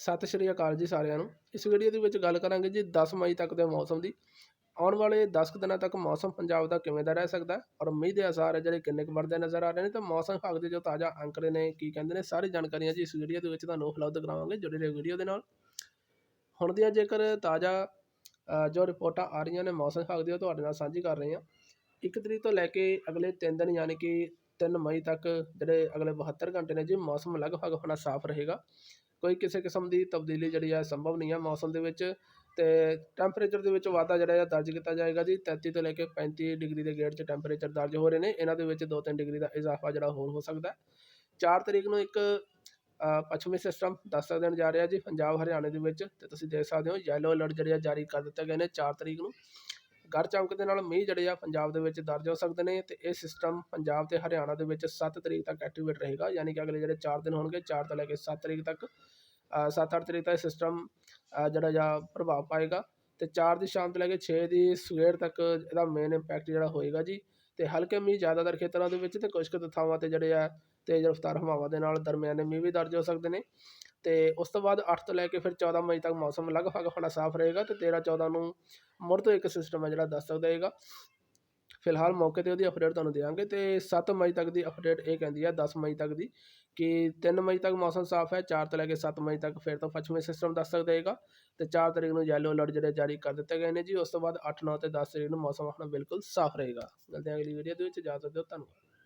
ਸਤਿ ਸ਼੍ਰੀ ਅਕਾਲ ਜੀ ਸਾਰਿਆਂ ਨੂੰ। ਇਸ ਵੀਡੀਓ ਦੇ ਵਿੱਚ ਗੱਲ ਕਰਾਂਗੇ ਜੀ 10 ਮਈ ਤੱਕ ਦੇ ਮੌਸਮ ਦੀ। ਆਉਣ ਵਾਲੇ 10 ਕੁ ਦਿਨਾਂ ਤੱਕ ਮੌਸਮ ਪੰਜਾਬ ਦਾ ਕਿਵੇਂ ਦਾ ਰਹਿ ਸਕਦਾ ਔਰ ਮੀਂਹ ਦੇ ਅਸਾਰ ਹੈ ਜਿਹੜੇ ਕਿੰਨੇ ਕੁ ਵੱਧਦੇ ਨਜ਼ਰ ਆ ਰਹੇ ਨੇ ਤਾਂ ਮੌਸਮ ਵਿਭਾਗ ਦੇ ਜੋ ਤਾਜ਼ਾ ਅੰਕੜੇ ਨੇ, ਕੀ ਕਹਿੰਦੇ ਨੇ, ਸਾਰੀ ਜਾਣਕਾਰੀਆਂ ਜੀ ਇਸ ਵੀਡੀਓ ਦੇ ਵਿੱਚ ਤੁਹਾਨੂੰ ਉਪਲਬਧ ਕਰਾਵਾਂਗੇ ਜੁੜੇ ਰਹੋ ਵੀਡੀਓ ਦੇ ਨਾਲ। ਹੁਣ ਦੀਆਂ ਜੇਕਰ ਤਾਜ਼ਾ ਜੋ ਰਿਪੋਰਟਾਂ ਆ ਰਹੀਆਂ ਨੇ ਮੌਸਮ ਵਿਭਾਗ ਦੀਆਂ ਤੁਹਾਡੇ ਨਾਲ ਸਾਂਝੀ ਕਰ ਰਹੇ ਹਾਂ। 1 ਤਰੀਕ ਤੋਂ ਲੈ ਕੇ ਅਗਲੇ 3 ਦਿਨ ਯਾਨੀ ਕਿ ਤਿੰਨ ਮਈ ਤੱਕ ਜਿਹੜੇ ਅਗਲੇ 72 ਘੰਟੇ ਨੇ ਜੀ, ਮੌਸਮ ਲਗਭਗ ਆਪਣਾ ਸਾਫ਼ ਰਹੇਗਾ। ਕੋਈ ਕਿਸੇ ਕਿਸਮ ਦੀ ਤਬਦੀਲੀ ਜਿਹੜੀ ਹੈ ਸੰਭਵ ਨਹੀਂ ਹੈ ਮੌਸਮ ਦੇ ਵਿੱਚ ਤੇ ਟੈਂਪਰੇਚਰ ਦੇ ਵਿੱਚ ਵਾਧਾ ਜਿਹੜਾ ਹੈ ਦਰਜ ਕੀਤਾ ਜਾਏਗਾ ਜੀ 33 ਤੋਂ ਲੈ ਕੇ 35 ਡਿਗਰੀ ਦੇ ਗੇੜ 'ਚ ਟੈਂਪਰੇਚਰ ਦਰਜ ਹੋ ਰਹੇ ਨੇ। ਇਹਨਾਂ ਦੇ ਵਿੱਚ 2-3 ਡਿਗਰੀ ਦਾ ਇਜ਼ਾਫਾ ਜਿਹੜਾ ਹੋਰ ਹੋ ਸਕਦਾ। ਹੈ 4 ਤਰੀਕ ਨੂੰ ਇੱਕ ਪੱਛਮੀ ਸਿਸਟਮ ਦਸਤਕ ਦੇਣ ਜਾ ਰਿਹਾ ਜੀ, ਪੰਜਾਬ, ਹਰਿਆਣੇ ਦੇ ਵਿੱਚ ਤੇ ਤੁਸੀਂ ਦੇਖ ਸਕਦੇ ਹੋ ਯੈਲੋ ਅਲਰਟ ਜਿਹੜੇ ਆ ਜਾਰੀ ਕਰ ਦਿੱਤੇ ਗਏ ਨੇ 4 ਤਰੀਕ ਨੂੰ। ਗੜ ਚਮਕ ਦੇ ਨਾਲ ਮੀਂਹ ਜਿਹੜੇ ਆ ਪੰਜਾਬ ਦੇ ਵਿੱਚ ਦਰਜ ਹੋ ਸਕਦੇ ਨੇ ਤੇ ਇਹ ਸਿਸਟਮ ਪੰਜਾਬ ਤੇ ਹਰਿਆਣਾ ਦੇ ਵਿੱਚ 7 ਤਰੀਕ ਤੱਕ ਐਕਟੀਵੇਟ ਰਹੇਗਾ, ਯਾਨੀ ਕਿ ਅਗਲੇ ਜਿਹੜੇ 4 ਦਿਨ ਹੋਣਗੇ 4 ਤੋਂ ਲੈ ਕੇ 7 ਤਰੀਕ ਤੱਕ 7-8 ਤਰੀਕ ਤੱਕ ਸਿਸਟਮ ਜਿਹੜਾ ਜਾਂ ਪ੍ਰਭਾਵ ਪਾਏਗਾ ਤੇ 4 ਦੀ ਸ਼ਾਮ ਤੋਂ ਲੈ ਕੇ 6 ਦੀ ਸਵੇਰ ਤੱਕ ਇਹਦਾ ਮੇਨ ਇੰਪੈਕਟ ਜਿਹੜਾ ਹੋਏਗਾ ਜੀ। ਤੇ ਹਲਕੇ ਮੀਂਹ ਜ਼ਿਆਦਾਤਰ ਖੇਤਰਾਂ ਦੇ ਵਿੱਚ ਤੇ ਕੁਝ ਕੁ ਥਾਵਾਂ ਤੇ ਜਿਹੜੇ ਆ ਤੇਜ਼ ਰਫ਼ਤਾਰ ਹਵਾਵਾਂ ਦੇ ਨਾਲ ਦਰਮਿਆਨੇ ਮੀਂਹ ਵੀ ਦਰਜ ਹੋ ਸਕਦੇ ਨੇ। ਤੇ ਉਸ ਤੋਂ ਬਾਅਦ 8 ਤੋਂ ਲੈ ਕੇ ਫਿਰ 14 ਮਈ ਤੱਕ ਮੌਸਮ ਲਗਭਗ ਆਪਣਾ ਸਾਫ਼ ਰਹੇਗਾ ਤੇ 13 14 ਨੂੰ ਮੁੜ ਤੋਂ ਇੱਕ ਸਿਸਟਮ ਹੈ ਜਿਹੜਾ ਦਸਤਕ ਦੇਗਾ ਫਿਲਹਾਲ ਮੌਕੇ ਤੇ ਉਹਦੀ ਅਪਡੇਟ ਤੁਹਾਨੂੰ ਦੇਵਾਂਗੇ ਤੇ 7 ਮਈ ਤੱਕ ਦੀ ਅਪਡੇਟ ਇਹ ਕਹਿੰਦੀ ਹੈ 10 ਮਈ ਤੱਕ ਦੀ ਕਿ 3 ਮਈ ਤੱਕ ਮੌਸਮ ਸਾਫ਼ ਹੈ 4 ਤੋਂ ਲੈ ਕੇ 7 ਮਈ ਤੱਕ ਫਿਰ ਤੋਂ ਪੱਛਮੀ ਸਿਸਟਮ ਦਸਤਕ ਦੇਗਾ ਤੇ 4 ਤਰੀਕ ਨੂੰ ਯੈਲੋ ਅਲਰਟ ਜਿਹੜੇ ਜਾਰੀ ਕਰ ਦਿੱਤੇ ਗਏ ਨੇ ਜੀ, ਉਸ ਤੋਂ ਬਾਅਦ 8 9 ਤੇ 10 ਤਰੀਕ ਨੂੰ ਮੌਸਮ ਆਪਣਾ ਬਿਲਕੁਲ ਸਾਫ਼ ਰਹੇਗਾ। ਮਿਲਦੇ ਹਾਂ ਅਗਲੀ ਵੀਡੀਓ ਦੇ ਵਿੱਚ ਜਾ ਸਕਦੇ ਹੋ ਧੰਨਵਾਦ।